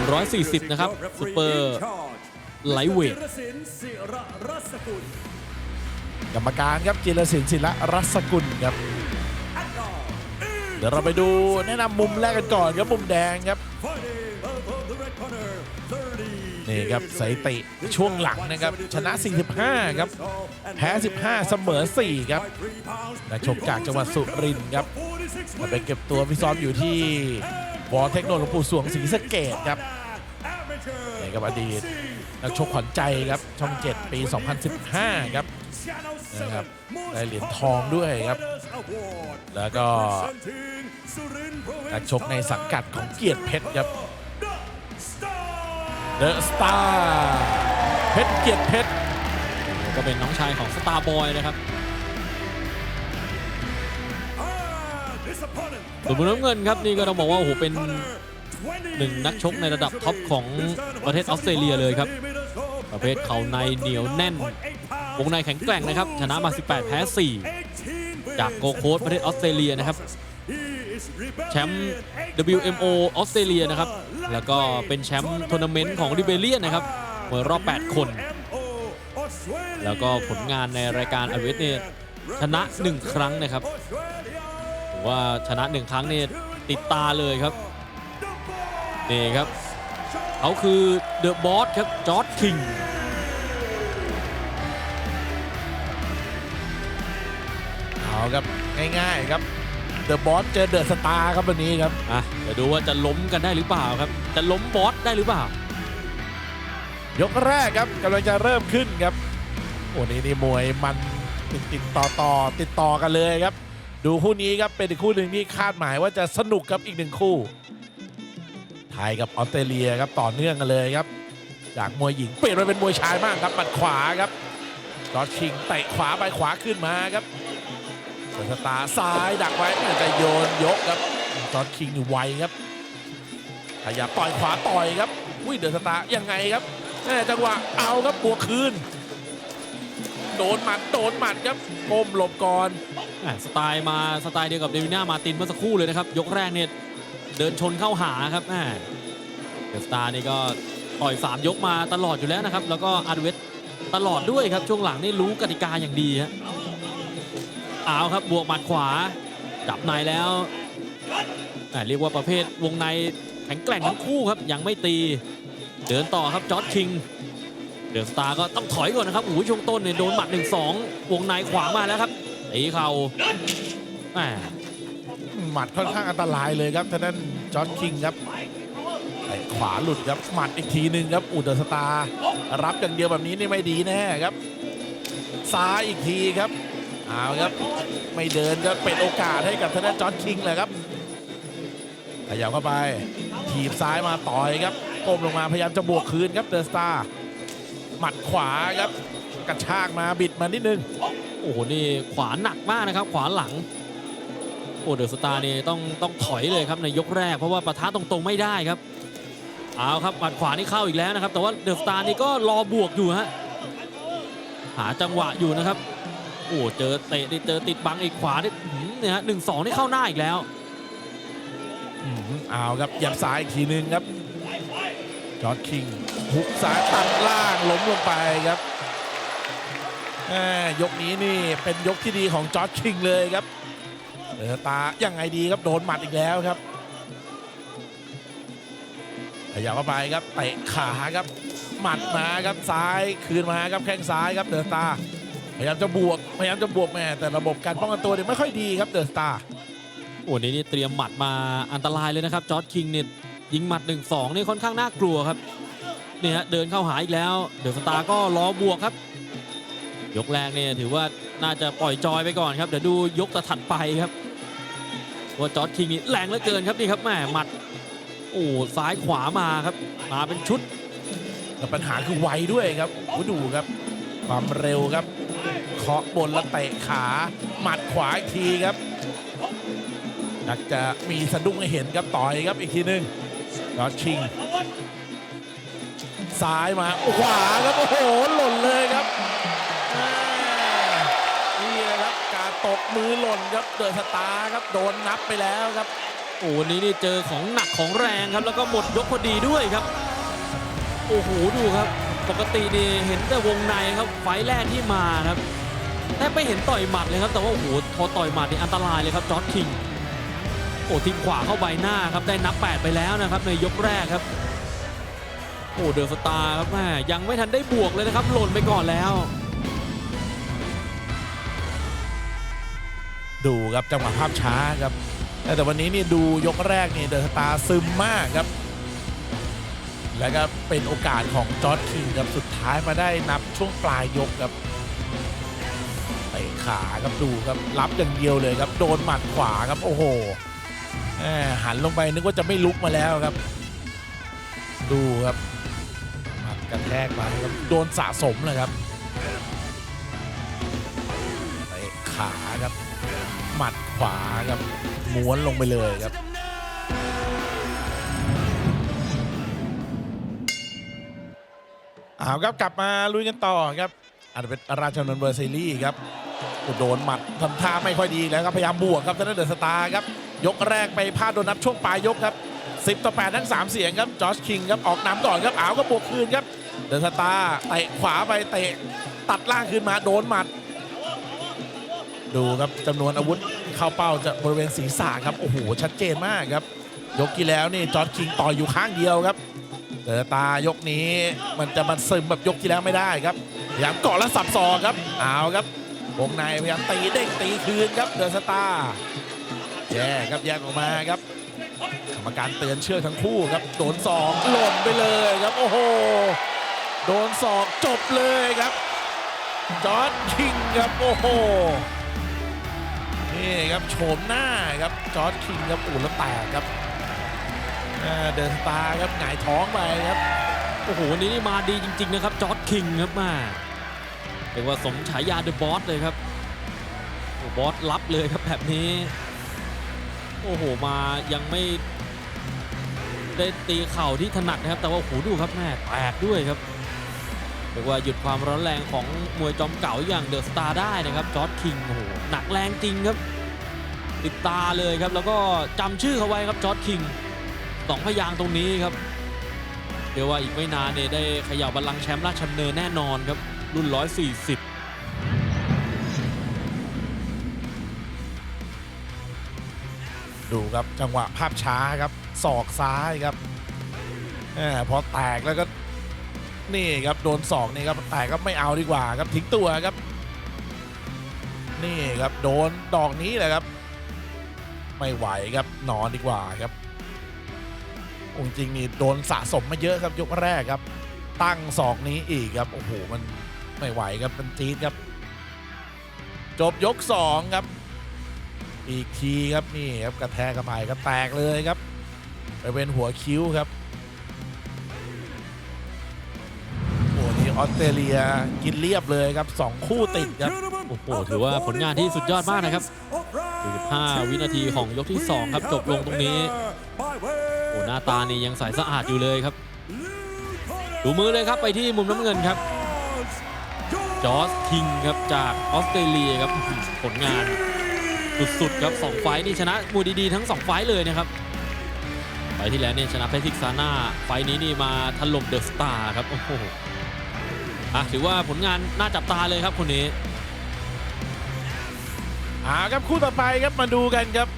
140 นะครับซูเปอร์ไลท์เวทกรรมการครับจิรศิลป์ศิละรัศกุลครับ เดี๋ยวเราไปดูแนะนำมุมแรกกันก่อนครับมุมแดงครับนี่ครับสถิติช่วงหลังนะครับ ชนะ 45 ครับ แพ้ 15 เสมอ 4 ครับนักชกจากจังหวัดสุรินทร์ครับมาไปเก็บตัวฟิซ้อมอยู่ที่ วอเทคโนโลยีปู่สวงศรีสะเกดครับนี่ครับอดีตนักชกขวัญใจครับช่อง7ปี 2015 ครับนะครับได้เหรียญทองด้วยครับ แล้วก็นักชกในสังกัดของเกียรติเพชรครับเดอะสตาร์เพชรเกียรติเพชรก็เป็นน้องชายของสตาร์บอยนะครับ ส่วนมุมน้ำเงินครับนี่ก็ต้องบอกว่าโอ้โหเป็นหนึ่งนักชกในระดับท็อปของประเทศออสเตรเลียเลยครับ ประเภทเข่าในเหนียวแน่น วงในแข็งแกร่งนะครับ ชนะมา 18 แพ้ 4 จากโกโคสประเทศออสเตรเลียนะครับแชมป์ WMO ออสเตรเลียนะครับ แล้วก็เป็นแชมป์ทัวร์นาเมนต์ของริเบเลียนนะครับมวยรอบ 8 คน แล้วก็ผลงานในรายการอเวทเนี่ยชนะ 1 ครั้งนะครับ ว่าชนะ1ครั้งเนี่ยติดตาเลยครับนี่ครับเขาคือเดอะบอสครับจอร์ดคิงเอาครับง่ายๆครับเดอะบอสเจอเดอะสตาร์ครับวันนี้ครับอะเดี๋ยวดูว่าจะล้มกันได้หรือเปล่าครับ จะล้มบอสได้หรือเปล่า ยกแรกครับกำลังจะเริ่มขึ้นครับโอ้นี่นี่มวยมันติดติดต่อต่อติดต่อกันเลยครับ ดูคู่นี้ครับเป็นอีกคู่หนึ่งที่คาดหมายว่าจะสนุกครับอีกหนึ่งคู่ ไทยกับออสเตรเลียครับต่อเนื่องกันเลยครับ จากมวยหญิงเปลี่ยนมาเป็นมวยชายมากครับหมัดขวาครับจอร์จคิงเตะขวาไปขวาขึ้นมาครับเดอะสตาซ้ายดักไว้น่าจะโยนยกครับจอร์จคิงนี่ไวครับขยับต่อยขวาต่อยครับอุ้ยเดอะสตายังไงครับแม่จังหวะเอาครับบวกคืนโดนหมัดโดนหมัดครับก้มหลบก่อน สไตล์มาสไตล์เดียวกับเดวิน่ามาตินเมื่อสักครู่เลยนะครับ ยกแรกเนี่ยเดินชนเข้าหาครับแมเดอะสตาร์นี่ก็ต่อย 3 ยกมาตลอดอยู่แล้วนะครับ แล้วก็อาร์เวสตลอดด้วยครับ ช่วงหลังนี่รู้กติกาอย่างดีฮะเอาครับบวกหมัดขวาจับในแล้วเรียกว่าประเภทวงในแข็งแกร่งทั้งคู่ครับ ยังไม่ตี เดินต่อครับจอร์ดคิง เดอะสตาร์ก็ต้องถอยก่อนนะครับโอ้โหช่วงต้นเนี่ยโดนหมัด1-2วงในขวามาแล้วครับ ตีเข่าแหมหมัดค่อนข้างอันตรายเลยครับท่านั้นจอร์จคิงครับไขวาหลุดครับหมัดอีกทีหนึ่งครับอุดอสตาร์รับอย่างเดียวแบบนี้นี่ไม่ดีแน่ครับ ซ้ายอีกทีครับเอาครับไม่เดินก็เป็นโอกาสให้กับท่านั้นจอร์จคิงเลยครับขยับเข้าไปถีบซ้ายมาต่อยครับก้มลงมาพยายามจะบวกคืนครับเดอะสตาร์หมัดขวาครับกระชากมาบิดมานิดนึง โอ้โหนี่ขวาหนักมากนะครับ ขวาหลังโอ้เดอะสตาร์นี่ต้องต้องถอยเลยครับในยกแรกเพราะว่าปะทะตรงๆไม่ได้ครับเอาครับหมัดขวานี่เข้าอีกแล้วนะครับ แต่ว่าเดอะสตาร์นี่ก็รอบวกอยู่ฮะหาจังหวะอยู่นะครับ โอ้เจอเตะเจอติดบังอีกขวานี่เนี่ยฮะหนึ่งสองนี่เข้าหน้าอีกแล้วอืมเอาครับยับซ้ายอีกทีนึงครับจอร์ดคิงหุกซ้ายตัดล่างล้มลงไปครับ ยกนี้นี่เป็นยกที่ดีของจอร์ดคิงเลยครับเดือตายังไงดีครับโดนหมัดอีกแล้วครับขยับเข้าไปครับเตะขาครับ หมัดมาครับซ้ายคืนมาครับแข้งซ้ายครับเดอะสตาร์พยายามจะบวกพยายามจะบวกแม่แต่ระบบการป้องกันตัวเนี่ยไม่ค่อยดีครับเดอะสตาร์โอ้นี่นี่เตรียมหมัดมาอันตรายเลยนะครับจอร์ดคิงเนี่ยยิงหมัด 1-2 นี่ค่อนข้างน่ากลัวครับเนี่ฮะเดินเข้าหาอีกแล้ว เดอะสตาร์ก็รอบวกครับ ยกแรกเนี่ยถือว่าน่าจะปล่อยจอยไปก่อนครับเดี๋ยวดูยกต่อถัดไปครับว่าจอร์ดคิงนี่แรงเหลือเกินครับนี่ครับแหมหมัดโอ้ซ้ายขวามาครับ มาเป็นชุดแต่ปัญหาคือไวด้วยครับโอ้ดูครับ ความเร็วครับเคาะบนแล้วเตะขาหมัดขวาอีกทีครับอยากจะมีสะดุ้งให้เห็นครับต่อยครับอีกทีนึงยอดชิงซ้ายมาขวาครับโอ้โหหล่นเลยครับ ตกมือหล่นครับเดอะสตาร์ครับโดนนับไปแล้วครับโอ้วันนี้นี่เจอของหนักของแรงครับ แล้วก็หมดยกพอดีด้วยครับ โอ้โหดูครับ ปกตินี่เห็นแต่วงในครับไฟแรกที่มาครับแทบไม่เห็นต่อยหมัดเลยครับ แต่ว่าโอ้โหพอต่อยหมัดนี่อันตรายเลยครับจอร์ดคิงโอ้ทิ้งขวาเข้าใบหน้าครับได้นับ 8 ไปแล้วนะครับ ในยกแรกครับโอ้เดอะสตาร์ครับแม่ยังไม่ทันได้บวกเลยนะครับหล่นไปก่อนแล้ว ดูครับจังหวะภาพช้าครับ แต่วันนี้นี่ดูยกแรกนี่เดอะสตาร์ซึมมากครับ แล้วก็เป็นโอกาสของจอร์ดคิงครับสุดท้ายมาได้นับช่วงปลายยกครับเตะขาครับดูครับรับอย่างเดียวเลยครับ โดนหมัดขวาครับโอ้โหหมหันลงไปนึกว่าจะไม่ลุกมาแล้วครับ ดูครับหมัดกระแทกไปครับโดนสะสมเลยครับเตะขาครับ หมัดขวาครับม้วนลงไปเลยครับเอาครับกลับมาลุยกันต่อครับอาจจะเป็นราชนนเวอร์ซีรีส์ครับโดนหมัดทำท่าไม่ค่อยดีแล้วครับพยายามบวกครับทางด้านเดอะสตาร์ครับยกแรกไปพลาดโดนนับช่วงปลายยกครับ10ต่อ8ทั้ง 3 เสียงครับจอร์จคิงครับออกนำก่อนครับอ้าวก็บวกคืนครับเดอะสตาร์เตะขวาไปเตะตัดล่างขึ้นมาโดนหมัด ดูครับจำนวนอาวุธเข้าเป้าจะบริเวณศีรษะครับโอ้โหชัดเจนมากครับ ยกที่แล้วนี่จอร์จคิงต่อยอยู่ข้างเดียวครับเดอตายกนี้มันจะมันซึมแบบยกที่แล้วไม่ได้ครับพยายามเกาะและสับศอกครับเอาครับวงในพยายามตีเด้งตีคืนครับเดอะสตาร์แยกครับแยกออกมาครับกรรมการเตือนเชือกทั้งคู่ครับโดนศอกหล่นไปเลยครับโอ้โหโดนศอกจบเลยครับจอร์ดคิงครับโอ้โห นี่ครับโฉมหน้าครับจอร์ดคิงครับอู่แล้วแตกครับเดินตาครับหงายท้องไปครับโอ้โหวันนี้นี่มาดีจริง ๆ นะครับจอร์ดคิงครับมาเรียกว่าสมฉายาเดอะบอสเลยครับบอสรับเลยครับแบบนี้ โอ้โหมายังไม่ได้ตีเข่าที่ถนัดนะครับ แต่ว่าโอ้โหดูครับแม่แตกด้วยครับ เรียกว่าหยุดความร้อนแรงของมวยจอมเก่าอย่างเดอะสตาร์ได้นะครับจอร์ดคิงโอ้โหหนักแรงจริงครับ ติดตาเลยครับแล้วก็จำชื่อเขาไว้ครับจอร์ดคิงสองพยางตรงนี้ครับเดี๋ยวว่าอีกไม่นานเนี่ยได้เขย่าบัลลังก์แชมป์ราชดำเนินแน่นอนครับรุ่น 140ดูครับจังหวะภาพช้าครับศอกซ้ายครับแหมพอแตกแล้วก็ นี่ครับโดนศอกนี่ครับแตกก็ไม่เอาดีกว่าครับทิ้งตัวครับ นี่ครับโดนดอกนี้แหละครับ ไม่ไหวครับนอนดีกว่าครับองจริงนี่โดนสะสมมาเยอะครับยกแรกครับ ตั้งศอกนี้อีกครับโอ้โหมันไม่ไหวครับมันจี๊ดครับ จบยกสองครับ อีกทีครับนี่ครับกระแทกกระไปครับแตกเลยครับไปเป็นหัวคิ้วครับ อ้นี่ออสเตรเลียกินเรียบเลยครับสองคู่ติดครับ โอ้โห ถือว่าผลงานที่สุดยอดมากนะครับ45วินาทีของยกที่ 2 ครับจบลงตรงนี้ โอ้หน้าตานี่ยังใสสะอาดอยู่เลยครับ ดูมือเลยครับไปที่มุมน้ำเงินครับ จอร์สคิงครับจากออสเตรเลียครับอื้อหือผลงานสุดๆครับสองไฟต์นี่ชนะมวยดีๆ ทั้งสองไฟต์เลยนะครับไฟต์ที่แล้วเนี่ยชนะแพทริกซาน่าไฟต์นี้นี่มาถล่มเดอะสตาร์ครับโอ้โห อะถือว่าผลงานน่าจับตาเลยครับคนนี้อ่าครับคู่ต่อไปครับมาดูกันครับ